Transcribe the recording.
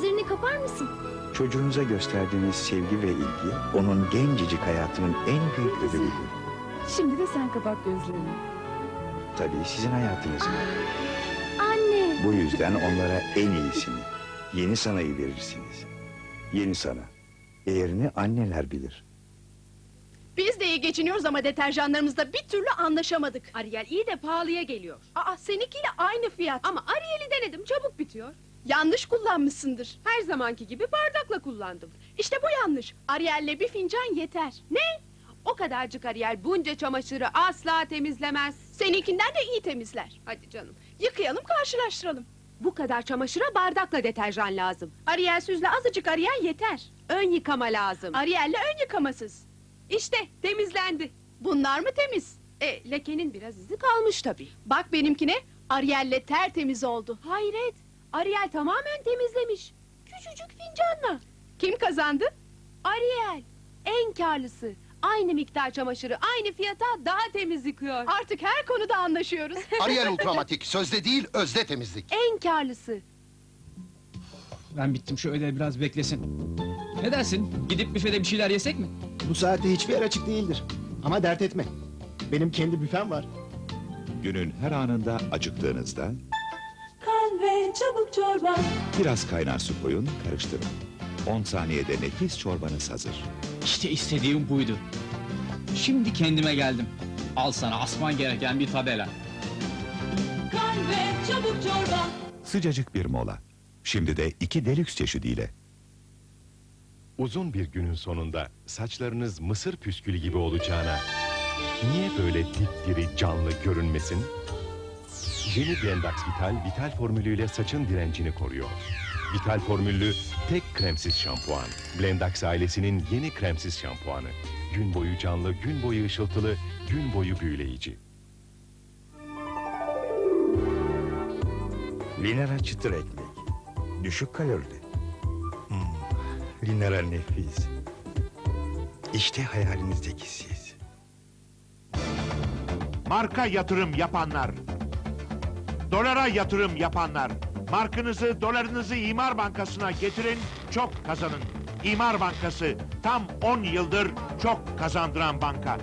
Gözlerini kapar mısın? Çocuğunuza gösterdiğiniz sevgi ve ilgi onun gencecik hayatının en büyük ödülüdür. Şimdi de sen kapat gözlerini. Tabii sizin hayatınızın. Anne. Bu yüzden onlara en iyisini, yeni sanayı verirsiniz. Yeni sana. Değerini anneler bilir. Biz de iyi geçiniyoruz ama deterjanlarımızda bir türlü anlaşamadık. Ariel iyi de pahalıya geliyor. Aa seninkiyle aynı fiyat. Ama Ariel'i denedim çabuk bitiyor. Yanlış kullanmışsındır. Her zamanki gibi bardakla kullandım. İşte bu yanlış. Ariel'le bir fincan yeter. Ne? O kadarcık Ariel bunca çamaşırı asla temizlemez. Seninkinden de iyi temizler. Hadi canım. Yıkayalım karşılaştıralım. Bu kadar çamaşıra bardakla deterjan lazım. Ariel süzle azıcık Ariel yeter. Ön yıkama lazım. Ariel'le ön yıkamasız. İşte temizlendi. Bunlar mı temiz? E lekenin biraz izi kalmış tabii. Bak benimkine Ariel'le tertemiz oldu. Hayret. Ariel tamamen temizlemiş. Küçücük fincanla. Kim kazandı? Ariel en karlısı. Aynı miktar çamaşırı aynı fiyata daha temiz yıkıyor. Artık her konuda anlaşıyoruz. Ariel Ultramatik sözde değil özde temizlik. En karlısı. Ben bittim şu ödev biraz beklesin. Ne dersin? Gidip büfede bir şeyler yesek mi? Bu saatte hiçbir yer açık değildir. Ama dert etme. Benim kendi büfem var. Günün her anında acıktığınızda çorba. biraz kaynar su koyun, karıştırın. 10 saniyede nefis çorbanız hazır. İşte istediğim buydu. Şimdi kendime geldim. Al sana asman gereken bir tabela. Kahve, çabuk çorba. Sıcacık bir mola. Şimdi de iki delüks çeşidiyle. Uzun bir günün sonunda saçlarınız mısır püskülü gibi olacağına niye böyle dipdiri canlı görünmesin? Yeni Blendax Vital, Vital formülüyle saçın direncini koruyor. Vital formüllü tek kremsiz şampuan. Blendax ailesinin yeni kremsiz şampuanı. Gün boyu canlı, gün boyu ışıltılı, gün boyu büyüleyici. Linera çıtır ekmek. Düşük kalorili. Hmm, Linera nefis. İşte hayalinizdeki siz. Marka yatırım yapanlar. Dolara yatırım yapanlar. Markınızı, dolarınızı İmar Bankası'na getirin, çok kazanın. İmar Bankası tam 10 yıldır çok kazandıran banka.